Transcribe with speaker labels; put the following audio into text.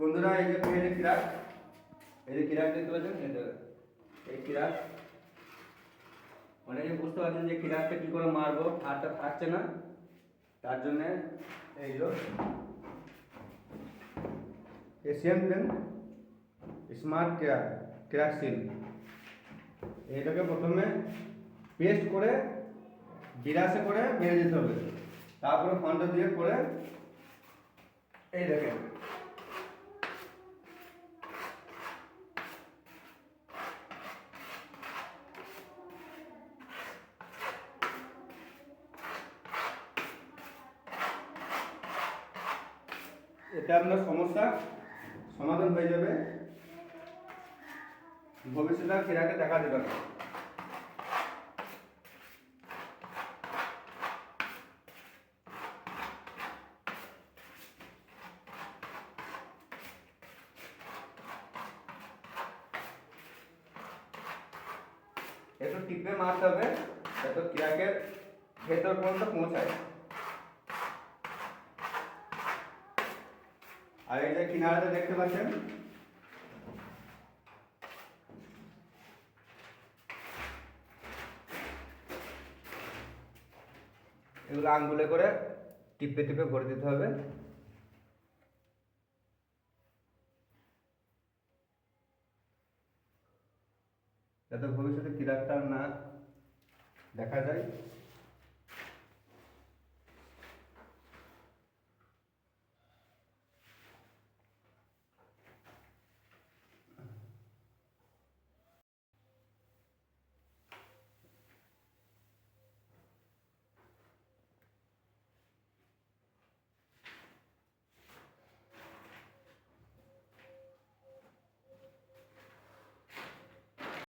Speaker 1: বন্ধুরা, এই যে যে কিরাক এই যে কিরাক দেখতে পাচ্ছেন? যে, এই কিরাক। অনেকে বুঝতে পারছেন যে কিরাকটা কি করে মারবো, হাতটা থাকছে না, তার জন্য এইগুলো Asian pen, smart crack crack seal. এইটাকে প্রথমে পেস্ট করে গিলাসে করে মেরে দিতে হবে। তারপরে ফন্টা দিয়ে করে এই দেখেন এটা আপনার সমস্যা সমাধান হয়ে যাবে। ভবিষ্যতে আর দেখা দেবে না। একটু টিপে মারতে হবে যাতে ক্রিয়াকের ভেতর পর্যন্ত পৌঁছায়। আর এই যে কিনারাতে দেখতে পাচ্ছেন? এগুলো আঙ্গুলে করে টিপে টিপে ভরে দিতে হবে। যাতে ভবিষ্যতে কিরাকটা না দেখা যায়।